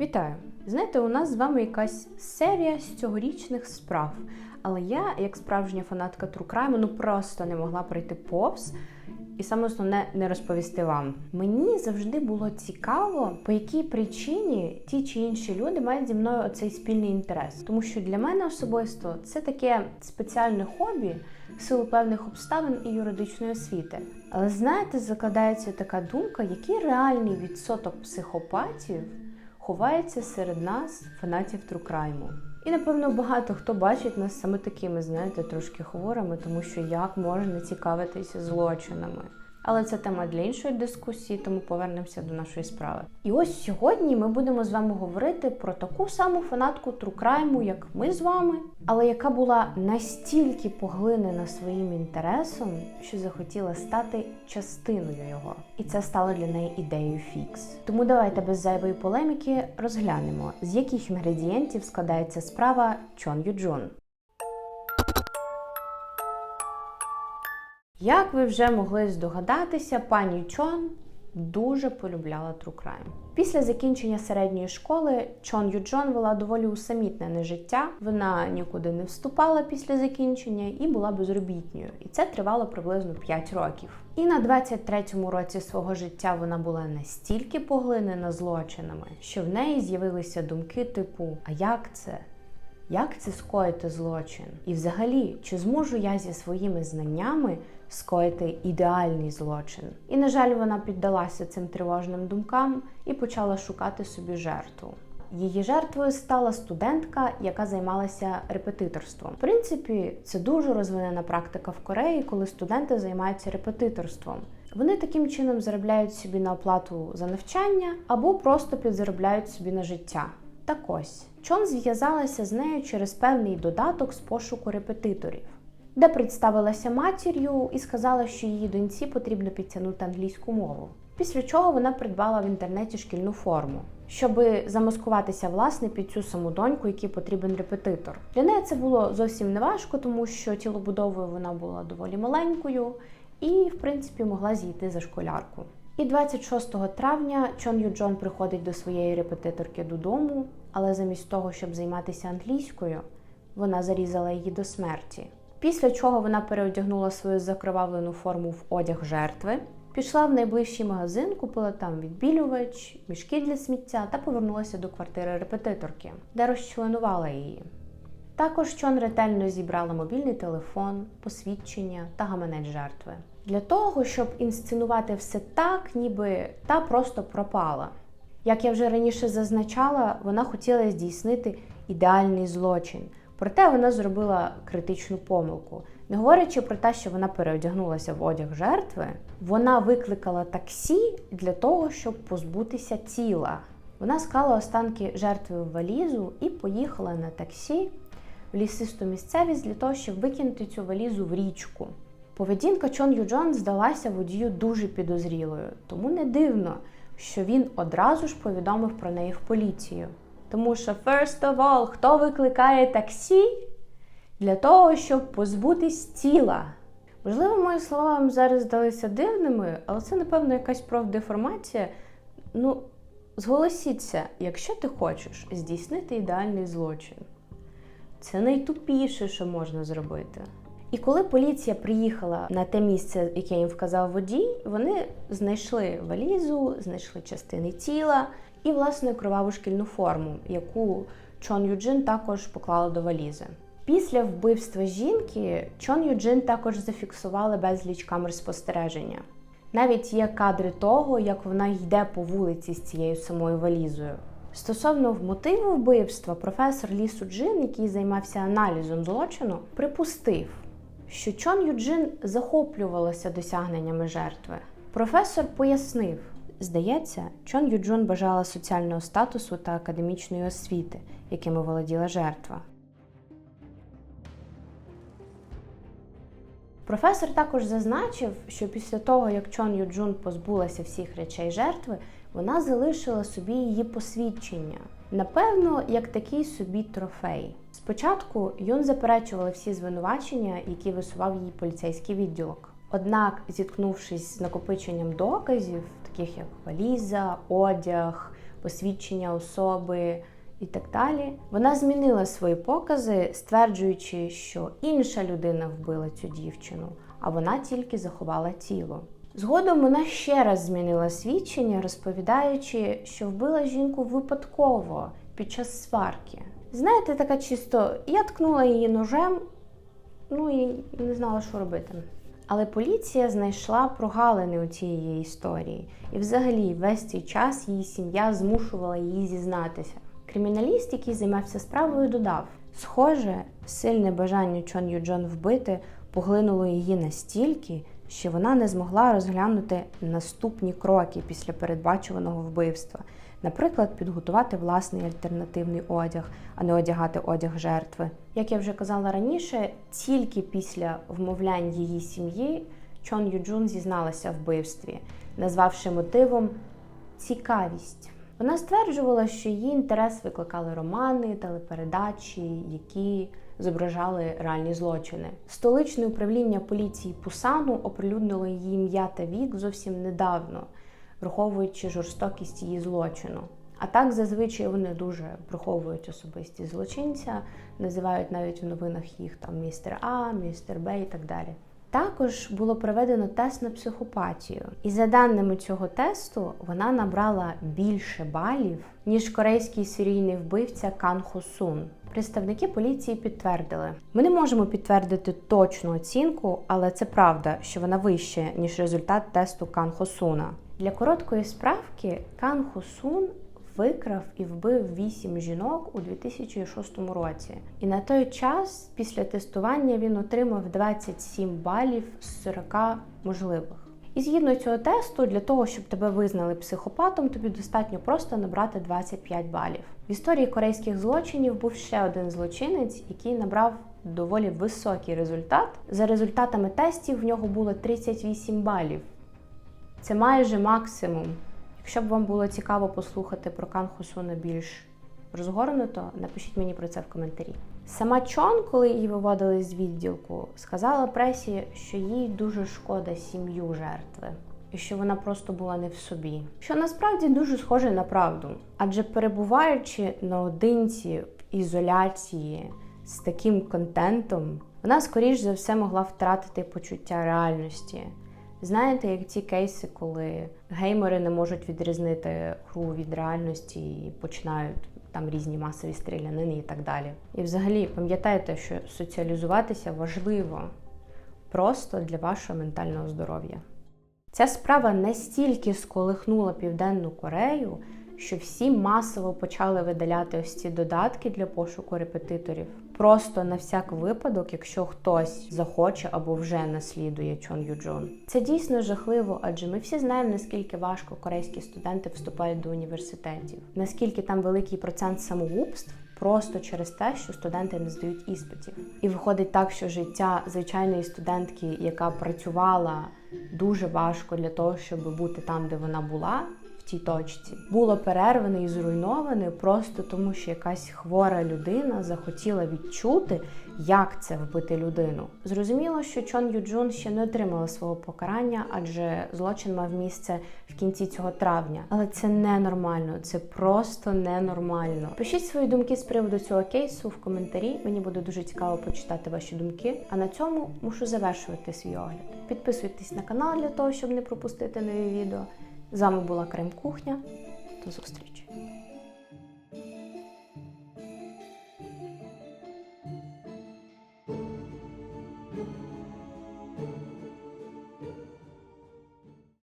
Вітаю! Знаєте, у нас з вами якась серія з цьогорічних справ. Але я, як справжня фанатка Crime, ну просто не могла пройти повз і саме основне не розповісти вам. Мені завжди було цікаво, по якій причині ті чи інші люди мають зі мною оцей спільний інтерес. Тому що для мене особисто це таке спеціальне хобі в силу певних обставин і юридичної освіти. Але знаєте, закладається така думка, який реальний відсоток психопатів ховається серед нас, фанатів трукрайму. І напевно багато хто бачить нас саме такими, знаєте, трошки хворими, тому що як можна цікавитися злочинами. Але це тема для іншої дискусії, тому повернемося до нашої справи. І ось сьогодні ми будемо з вами говорити про таку саму фанатку трукрайму, як ми з вами, але яка була настільки поглинена своїм інтересом, що захотіла стати частиною його. І це стало для неї ідеєю фікс. Тому давайте без зайвої полеміки розглянемо, з яких інгредієнтів складається справа Чон Юджун. Як ви вже могли здогадатися, пані Чон дуже полюбляла True Crime. Після закінчення середньої школи Чон Юджон вела доволі усамітнене життя. Вона нікуди не вступала після закінчення і була безробітною. І це тривало приблизно 5 років. І на 23-му році свого життя вона була настільки поглинена злочинами, що в неї з'явилися думки типу: А як це? Як це скоїти злочин? І взагалі, чи зможу я зі своїми знаннями скоїти ідеальний злочин? І, на жаль, вона піддалася цим тривожним думкам і почала шукати собі жертву. Її жертвою стала студентка, яка займалася репетиторством. В принципі, це дуже розвинена практика в Кореї, коли студенти займаються репетиторством. Вони таким чином заробляють собі на оплату за навчання або просто підзаробляють собі на життя. Так ось Чон зв'язалася з нею через певний додаток з пошуку репетиторів, де представилася матір'ю і сказала, що її доньці потрібно підтягнути англійську мову. Після чого вона придбала в інтернеті шкільну форму, щоб замаскуватися власне під цю саму доньку, якій потрібен репетитор. Для неї це було зовсім не важко, тому що тілобудовою вона була доволі маленькою і, в принципі, могла зійти за школярку. І 26 травня Чон Ю Джон приходить до своєї репетиторки додому, але замість того, щоб займатися англійською, вона зарізала її до смерті. Після чого вона переодягнула свою закривавлену форму в одяг жертви, пішла в найближчий магазин, купила там відбілювач, мішки для сміття та повернулася до квартири репетиторки, де розчленувала її. Також Чон ретельно зібрала мобільний телефон, посвідчення та гаманець жертви для того, щоб інсценувати все так, ніби та просто пропала. Як я вже раніше зазначала, вона хотіла здійснити ідеальний злочин. Проте вона зробила критичну помилку. Не говорячи про те, що вона переодягнулася в одяг жертви, вона викликала таксі для того, щоб позбутися тіла. Вона склала останки жертви в валізу і поїхала на таксі в лісисту місцевість для того, щоб викинути цю валізу в річку. Поведінка Чон Юджон здалася водію дуже підозрілою, тому не дивно, що він одразу ж повідомив про неї в поліцію. Тому що, first of all, хто викликає таксі для того, щоб позбутись тіла? Можливо, мої слова вам зараз здалися дивними, але це, напевно, якась профдеформація. Ну, зголосіться, якщо ти хочеш здійснити ідеальний злочин. Це найтупіше, що можна зробити. І коли поліція приїхала на те місце, яке їм вказав водій, вони знайшли валізу, знайшли частини тіла і власне кроваву шкільну форму, яку Чон Юджин також поклала до валізи. Після вбивства жінки Чон Юджин також зафіксували безліч камер спостереження. Навіть є кадри того, як вона йде по вулиці з цією самою валізою. Стосовно мотиву вбивства, професор Лі Суджин, який займався аналізом злочину, припустив, що Чон Юджин захоплювалася досягненнями жертви. Професор пояснив, здається, Чон Юджун бажала соціального статусу та академічної освіти, якими володіла жертва. Професор також зазначив, що після того, як Чон Юджун позбулася всіх речей жертви, вона залишила собі її посвідчення. Напевно, як такий собі трофей. Спочатку Юн заперечувала всі звинувачення, які висував її поліцейський відділок. Однак, зіткнувшись з накопиченням доказів, таких як валіза, одяг, посвідчення особи і так далі. Вона змінила свої покази, стверджуючи, що інша людина вбила цю дівчину, а вона тільки заховала тіло. Згодом вона ще раз змінила свідчення, розповідаючи, що вбила жінку випадково під час сварки. Знаєте, така чисто, я ткнула її ножем, ну і не знала, що робити. Але поліція знайшла прогалини у цієї історії, і взагалі весь цей час її сім'я змушувала її зізнатися. Криміналіст, який займався справою, додав: схоже, сильне бажання Чон Юджон вбити поглинуло її настільки, що вона не змогла розглянути наступні кроки після передбачуваного вбивства. Наприклад, підготувати власний альтернативний одяг, а не одягати одяг жертви. Як я вже казала раніше, тільки після вмовлянь її сім'ї Чон Юджун зізналася в вбивстві, назвавши мотивом цікавість. Вона стверджувала, що її інтерес викликали романи, телепередачі, які зображали реальні злочини. Столичне управління поліції Пусану оприлюднило її ім'я та вік зовсім недавно, враховуючи жорстокість її злочину. А так зазвичай вони дуже приховують особистість злочинця, називають навіть в новинах їх там містер А, містер Б і так далі. Також було проведено тест на психопатію, і за даними цього тесту вона набрала більше балів ніж корейський серійний вбивця Кан Хо Сун. Представники поліції підтвердили: ми не можемо підтвердити точну оцінку, але це правда, що вона вища ніж результат тесту Кан Хо Суна. Для короткої справки Кан Хо Сун викрав і вбив вісім жінок у 2006 році. І на той час, після тестування, він отримав 27 балів з 40 можливих. І згідно цього тесту, для того, щоб тебе визнали психопатом, тобі достатньо просто набрати 25 балів. В історії корейських злочинів був ще один злочинець, який набрав доволі високий результат. За результатами тестів в нього було 38 балів. Це майже максимум. Якщо б вам було цікаво послухати про Кан Хусуна більш розгорнуто, напишіть мені про це в коментарі. Сама Чон, коли її виводили з відділку, сказала пресі, що їй дуже шкода сім'ю жертви. І що вона просто була не в собі, що насправді дуже схоже на правду, адже перебуваючи наодинці в ізоляції з таким контентом, вона скоріш за все могла втратити почуття реальності. Знаєте, як ті кейси, коли геймери не можуть відрізнити гру від реальності і починають там різні масові стрілянини і так далі. І взагалі пам'ятайте, що соціалізуватися важливо просто для вашого ментального здоров'я. Ця справа настільки сколихнула Південну Корею, що всі масово почали видаляти ось ці додатки для пошуку репетиторів. Просто на всяк випадок, якщо хтось захоче або вже наслідує Чон Юджон. Це дійсно жахливо, адже ми всі знаємо, наскільки важко корейські студенти вступають до університетів, наскільки там великий процент самогубств. Просто через те, що студенти не здають іспитів, і виходить так, що життя звичайної студентки, яка працювала дуже важко для того, щоб бути там, де вона була, тій точці, було перерване і зруйноване просто тому, що якась хвора людина захотіла відчути, як це вбити людину. Зрозуміло, що Чон Юджун ще не отримала свого покарання, адже злочин мав місце в кінці цього травня. Але це ненормально, це просто ненормально. Пишіть свої думки з приводу цього кейсу в коментарі. Мені буде дуже цікаво почитати ваші думки. А на цьому мушу завершувати свій огляд. Підписуйтесь на канал для того, щоб не пропустити нові відео. З вами була Крим Кухня. До зустрічі!